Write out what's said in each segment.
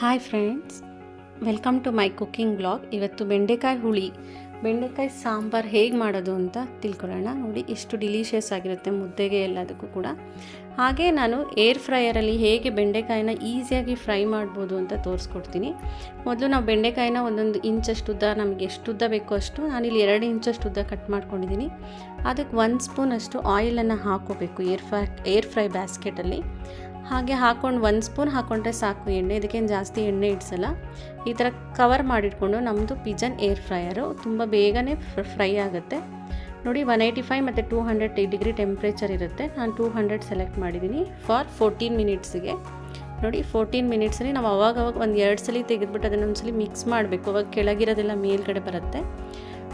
Hi friends welcome to my cooking blog ಇವತ್ತು ಬೆಂಡೆಕಾಯಿ ಹುಳಿ, ಬೆಂಡೆಕಾಯಿ ಸಾಂಬಾರು ಹೇಗೆ ಮಾಡೋದು ಅಂತ ತಿಳ್ಕೊಳ್ಳೋಣ. ನೋಡಿ, ಎಷ್ಟು ಡಿಲೀಷಿಯಸ್ ಆಗಿರುತ್ತೆ ಮುದ್ದೆಗೆ ಎಲ್ಲದಕ್ಕೂ ಕೂಡ. ಹಾಗೆ ನಾನು ಏರ್ ಫ್ರೈಯರಲ್ಲಿ ಹೇಗೆ ಬೆಂಡೆಕಾಯಿನ ಈಸಿಯಾಗಿ ಫ್ರೈ ಮಾಡ್ಬೋದು ಅಂತ ತೋರಿಸ್ಕೊಡ್ತೀನಿ. ಮೊದಲು ನಾವು ಬೆಂಡೆಕಾಯಿನ ಒಂದೊಂದು ಇಂಚಷ್ಟು ಉದ್ದ, ನಮಗೆ ಎಷ್ಟು ಉದ್ದ ಬೇಕೋ ಅಷ್ಟು ನಾನಿಲ್ಲಿ ಎರಡು ಇಂಚಷ್ಟು ಉದ್ದ ಕಟ್ ಮಾಡ್ಕೊಂಡಿದ್ದೀನಿ ಅದಕ್ಕೆ ಒಂದು ಸ್ಪೂನ್ ಅಷ್ಟು ಆಯಿಲನ್ನು ಹಾಕೋಬೇಕು ಏರ್ ಫ್ರೈ ಏರ್ ಫ್ರೈ ಬ್ಯಾಸ್ಕೆಟಲ್ಲಿ ಹಾಗೆ ಹಾಕ್ಕೊಂಡು ಒಂದು ಸ್ಪೂನ್ ಹಾಕ್ಕೊಂಡ್ರೆ ಸಾಕು ಎಣ್ಣೆ, ಇದಕ್ಕೇನು ಜಾಸ್ತಿ ಎಣ್ಣೆ ಇಡ್ಸಲ್ಲ. ಈ ಥರ ಕವರ್ ಮಾಡಿಟ್ಕೊಂಡು ನಮ್ಮದು ಪಿಜನ್ ಏರ್ ಫ್ರೈಯರು ತುಂಬ ಬೇಗನೆ ಫ್ರೈ ಆಗುತ್ತೆ. ನೋಡಿ ಒನ್ ಏಯ್ಟಿ ಫೈವ್ ಮತ್ತು ಟೂ ಹಂಡ್ರೆಡ್ ಡಿಗ್ರಿ ಟೆಂಪ್ರೇಚರ್ ಇರುತ್ತೆ. ನಾನು ಟೂ ಹಂಡ್ರೆಡ್ ಸೆಲೆಕ್ಟ್ ಮಾಡಿದ್ದೀನಿ ಫಾರ್ ಫೋರ್ಟೀನ್ ಮಿನಿಟ್ಸಿಗೆ ನೋಡಿ ಫೋರ್ಟೀನ್ ಮಿನಿಟ್ಸಲ್ಲಿ ನಾವು ಅವಾಗ ಅವಾಗ ಒಂದು ಎರಡು ಸಲ ತೆಗೆದುಬಿಟ್ಟು ಅದನ್ನು ಒಂದ್ಸಲಿ ಮಿಕ್ಸ್ ಮಾಡಬೇಕು. ಅವಾಗ ಕೆಳಗಿರೋದೆಲ್ಲ ಮೇಲ್ಗಡೆ ಬರುತ್ತೆ.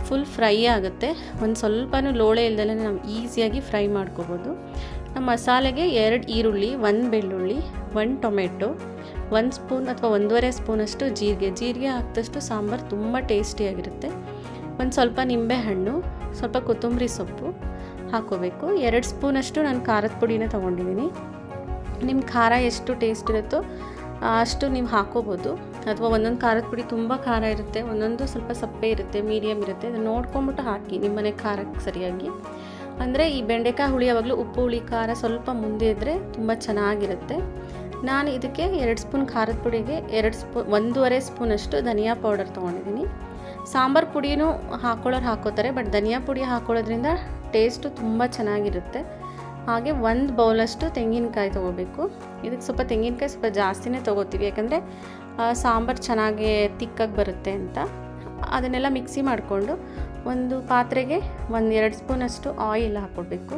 ಫುಲ್ ಫ್ರೈ ಆಗುತ್ತೆ. ಒಂದು ಸ್ವಲ್ಪನೂ ಲೋಳೆ ಇಲ್ದಲೇ ನಾವು ಈಸಿಯಾಗಿ ಫ್ರೈ ಮಾಡ್ಕೋಬೋದು. ನಮ್ಮ ಮಸಾಲೆಗೆ ಎರಡು ಈರುಳ್ಳಿ, ಒಂದು ಬೆಳ್ಳುಳ್ಳಿ, ಒಂದು ಟೊಮೆಟೊ, ಒಂದು ಸ್ಪೂನ್ ಅಥವಾ ಒಂದೂವರೆ ಸ್ಪೂನಷ್ಟು ಜೀರಿಗೆ. ಜೀರಿಗೆ ಹಾಕಿದಷ್ಟು ಸಾಂಬಾರು ತುಂಬ ಟೇಸ್ಟಿಯಾಗಿರುತ್ತೆ. ಒಂದು ಸ್ವಲ್ಪ ನಿಂಬೆಹಣ್ಣು, ಸ್ವಲ್ಪ ಕೊತ್ತಂಬರಿ ಸೊಪ್ಪು ಹಾಕೋಬೇಕು ಎರಡು ಸ್ಪೂನಷ್ಟು ನಾನು ಖಾರದ ಪುಡಿನ ತೊಗೊಂಡಿದ್ದೀನಿ. ನಿಮ್ಮ ಖಾರ ಎಷ್ಟು ಟೇಸ್ಟ್ ಇರುತ್ತೋ ಅಷ್ಟು ನೀವು ಹಾಕೋಬೋದು ಅಥವಾ ಒಂದೊಂದು ಖಾರದ ಪುಡಿ ತುಂಬ ಖಾರ ಇರುತ್ತೆ, ಒಂದೊಂದು ಸ್ವಲ್ಪ ಸಪ್ಪೆ ಇರುತ್ತೆ ಮೀಡಿಯಮ್ ಇರುತ್ತೆ, ಅದನ್ನು ನೋಡ್ಕೊಂಬಿಟ್ಟು ಹಾಕಿ. ನಿಮ್ಮನೆ ಖಾರಕ್ಕೆ ಸರಿಯಾಗಿ. ಅಂದರೆ ಈ ಬೆಂಡೆಕಾಯಿ ಹುಳಿ ಯಾವಾಗಲೂ ಉಪ್ಪು, ಹುಳಿ, ಖಾರ ಸ್ವಲ್ಪ ಮುಂದೆ ಇದ್ದರೆ ತುಂಬ ಚೆನ್ನಾಗಿರುತ್ತೆ. ನಾನು ಇದಕ್ಕೆ ಎರಡು ಸ್ಪೂನ್ ಖಾರದ ಪುಡಿಗೆ ಎರಡು ಸ್ಪೂನ್ ಒಂದೂವರೆ ಸ್ಪೂನಷ್ಟು ಧನಿಯಾ ಪೌಡರ್ ತೊಗೊಂಡಿದ್ದೀನಿ. ಸಾಂಬಾರು ಪುಡಿನೂ ಹಾಕೊಳ್ಳೋರು ಹಾಕೋತಾರೆ, ಬಟ್ ಧನಿಯಾ ಪುಡಿ ಹಾಕೊಳ್ಳೋದ್ರಿಂದ ಟೇಸ್ಟು ತುಂಬ ಚೆನ್ನಾಗಿರುತ್ತೆ. ಹಾಗೆ ಒಂದು ಬೌಲಷ್ಟು ತೆಂಗಿನಕಾಯಿ ತೊಗೋಬೇಕು. ಇದಕ್ಕೆ ಸ್ವಲ್ಪ ತೆಂಗಿನಕಾಯಿ ಸ್ವಲ್ಪ ಜಾಸ್ತಿನೇ ತೊಗೋತೀವಿ, ಯಾಕಂದರೆ ಸಾಂಬಾರು ಚೆನ್ನಾಗಿ ತಿಕ್ಕಾಗಿ ಬರುತ್ತೆ ಅಂತ. ಅದನ್ನೆಲ್ಲ ಮಿಕ್ಸಿ ಮಾಡಿಕೊಂಡು ಒಂದು ಪಾತ್ರೆಗೆ ಒಂದು ಎರಡು ಸ್ಪೂನಷ್ಟು ಆಯಿಲ್ ಹಾಕ್ಕೊಡ್ಬೇಕು.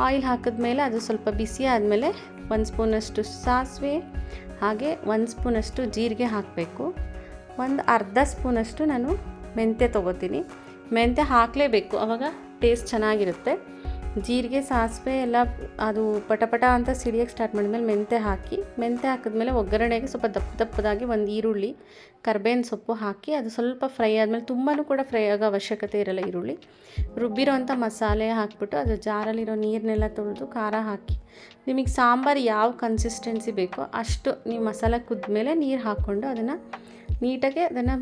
ಆಯಿಲ್ ಹಾಕಿದ್ಮೇಲೆ ಅದು ಸ್ವಲ್ಪ ಬಿಸಿ ಆದಮೇಲೆ ಒಂದು ಸ್ಪೂನಷ್ಟು ಸಾಸಿವೆ, ಹಾಗೆ ಒಂದು ಸ್ಪೂನಷ್ಟು ಜೀರಿಗೆ ಹಾಕಬೇಕು. ಒಂದು ಅರ್ಧ ಸ್ಪೂನಷ್ಟು ನಾನು ಮೆಂತ್ಯ ತೊಗೋತೀನಿ. ಮೆಂತ್ಯ ಹಾಕಲೇಬೇಕು ಆವಾಗ ಟೇಸ್ಟ್ ಚೆನ್ನಾಗಿರುತ್ತೆ. ಜೀರಿಗೆ, ಸಾಸಿವೆ ಎಲ್ಲ ಅದು ಪಟಪಟ ಅಂತ ಸಿಡಿಯೋಕ್ಕೆ ಸ್ಟಾರ್ಟ್ ಮಾಡಿದ್ಮೇಲೆ ಮೆಂತೆ ಹಾಕಿ, ಮೆಂತೆ ಹಾಕಿದ್ಮೇಲೆ ಒಗ್ಗರಣೆಗೆ ಸ್ವಲ್ಪ ದಪ್ಪ ದಪ್ಪದಾಗಿ ಒಂದು ಈರುಳ್ಳಿ, ಕರ್ಬೇವಿನ ಸೊಪ್ಪು ಹಾಕಿ ಅದು ಸ್ವಲ್ಪ ಫ್ರೈ ಆದಮೇಲೆ ತುಂಬಾ ಕೂಡ ಫ್ರೈ ಆಗೋ ಅವಶ್ಯಕತೆ ಇರಲ್ಲ ಈರುಳ್ಳಿ. ರುಬ್ಬಿರೋಂಥ ಮಸಾಲೆ ಹಾಕಿಬಿಟ್ಟು ಅದು ಜಾರಲ್ಲಿರೋ ನೀರನ್ನೆಲ್ಲ ತೊಳೆದು ಖಾರ ಹಾಕಿ, ನಿಮಗೆ ಸಾಂಬಾರು ಯಾವ ಕನ್ಸಿಸ್ಟೆನ್ಸಿ ಬೇಕೋ ಅಷ್ಟು ನೀವು ಮಸಾಲೆ ಕುದ್ಮೇಲೆ ನೀರು ಹಾಕ್ಕೊಂಡು ಅದನ್ನು ನೀಟಾಗಿ ಅದನ್ನು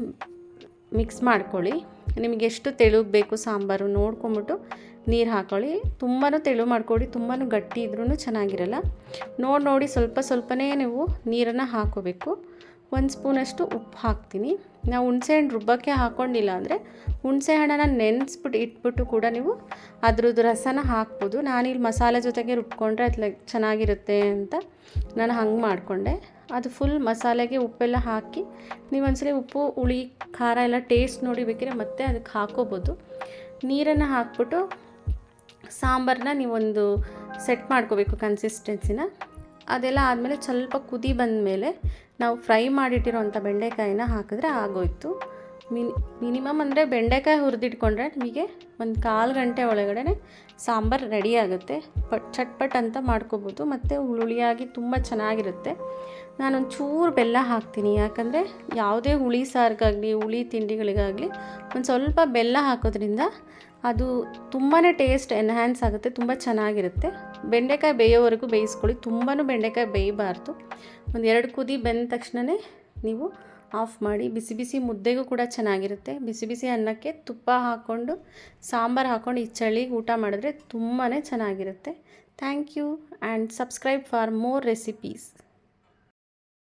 ಮಿಕ್ಸ್ ಮಾಡ್ಕೊಳ್ಳಿ. ನಿಮಗೆ ಎಷ್ಟು ತೆಳು ಬೇಕು ಸಾಂಬಾರು ನೋಡ್ಕೊಂಬಿಟ್ಟು ನೀರು ಹಾಕೊಳ್ಳಿ. ತುಂಬಾ ತೆಳು ಮಾಡ್ಕೊಳ್ಳಿ ತುಂಬಾ ಗಟ್ಟಿ ಇದ್ರೂ ಚೆನ್ನಾಗಿರಲ್ಲ. ನೋಡಿ ನೋಡಿ ಸ್ವಲ್ಪ ಸ್ವಲ್ಪನೇ ನೀವು ನೀರನ್ನು ಹಾಕೋಬೇಕು. ಒಂದು ಸ್ಪೂನಷ್ಟು ಉಪ್ಪು ಹಾಕ್ತೀನಿ. ನಾವು ಹುಣಸೆಹಣ್ಣು ರುಬ್ಬಕ್ಕೆ ಹಾಕ್ಕೊಂಡಿಲ್ಲ ಅಂದರೆ ಹುಣಸೆ ಹಣ್ಣನ್ನು ನೆನೆಸ್ಬಿಟ್ಟು ಇಟ್ಬಿಟ್ಟು ಕೂಡ ನೀವು ಅದ್ರದ್ದು ರಸನ ಹಾಕ್ಬೋದು. ನಾನಿಲ್ಲಿ ಮಸಾಲೆ ಜೊತೆಗೆ ರುಬ್ಕೊಂಡ್ರೆ ಅದು ಚೆನ್ನಾಗಿರುತ್ತೆ ಅಂತ ನಾನು ಹಂಗೆ ಮಾಡಿಕೊಂಡೆ. ಅದು ಫುಲ್ ಮಸಾಲೆಗೆ ಉಪ್ಪೆಲ್ಲ ಹಾಕಿ ನೀವು ಒಂದ್ಸಲಿ ಉಪ್ಪು ಹುಳಿ ಖಾರ ಎಲ್ಲ ಟೇಸ್ಟ್ ನೋಡಿ ಬೇಕಿದ್ರೆ ಮತ್ತೆ ಅದಕ್ಕೆ ಹಾಕೋಬೋದು. ನೀರನ್ನು ಹಾಕ್ಬಿಟ್ಟು ಸಾಂಬಾರನ್ನ ನೀವೊಂದು ಸೆಟ್ ಮಾಡ್ಕೋಬೇಕು ಕನ್ಸಿಸ್ಟೆನ್ಸಿನ ಅದೆಲ್ಲ ಆದಮೇಲೆ ಸ್ವಲ್ಪ ಕುದಿ ಬಂದ ಮೇಲೆ ನಾವು ಫ್ರೈ ಮಾಡಿಟ್ಟಿರೋಂಥ ಬೆಂಡೆಕಾಯಿನ ಹಾಕಿದ್ರೆ ಆಗೋಯ್ತು. ಮಿನಿ, ಮಿನಿಮಮ್ ಅಂದರೆ ಬೆಂಡೆಕಾಯಿ ಹುರಿದಿಟ್ಕೊಂಡ್ರೆ ನಿಮಗೆ ಒಂದು ಕಾಲು ಗಂಟೆ ಒಳಗಡೆ ಸಾಂಬಾರು ರೆಡಿ ಆಗುತ್ತೆ. ಪಟ್, ಚಟ್ಪಟ್ ಅಂತ ಮಾಡ್ಕೋಬೋದು. ಮತ್ತು ಹುಳಿಯಾಗಿ ತುಂಬ ಚೆನ್ನಾಗಿರುತ್ತೆ. ನಾನೊಂದು ಚೂರು ಬೆಲ್ಲ ಹಾಕ್ತೀನಿ. ಯಾಕಂದರೆ ಯಾವುದೇ ಹುಳಿ ಸಾರಿಗಾಗಲಿ, ಹುಳಿ ತಿಂಡಿಗಳಿಗಾಗಲಿ ಒಂದು ಸ್ವಲ್ಪ ಬೆಲ್ಲ ಹಾಕೋದ್ರಿಂದ ಅದು ತುಂಬಾ ಟೇಸ್ಟ್ ಎನ್ಹ್ಯಾನ್ಸ್ ಆಗುತ್ತೆ, ತುಂಬ ಚೆನ್ನಾಗಿರುತ್ತೆ. ಬೆಂಡೆಕಾಯಿ ಬೇಯೋವರೆಗೂ ಬೇಯಿಸ್ಕೊಳ್ಳಿ. ತುಂಬಾ ಬೆಂಡೆಕಾಯಿ ಬೇಯಬಾರ್ದು. ಒಂದು ಎರಡು ಕುದಿ ಬೆಂದ ತಕ್ಷಣವೇ ನೀವು ಆಫ್ ಮಾಡಿ ಬಿಸಿ ಬಿಸಿ ಮುದ್ದೆಗೂ ಕೂಡ ಚೆನ್ನಾಗಿರುತ್ತೆ. ಬಿಸಿ ಬಿಸಿ ಅನ್ನಕ್ಕೆ ತುಪ್ಪ ಹಾಕ್ಕೊಂಡು ಸಾಂಬಾರು ಹಾಕ್ಕೊಂಡು ಈ ಚಳಿಗೆ ಊಟ ಮಾಡಿದ್ರೆ ತುಂಬಾ ಚೆನ್ನಾಗಿರುತ್ತೆ. Thank you and subscribe for more recipes.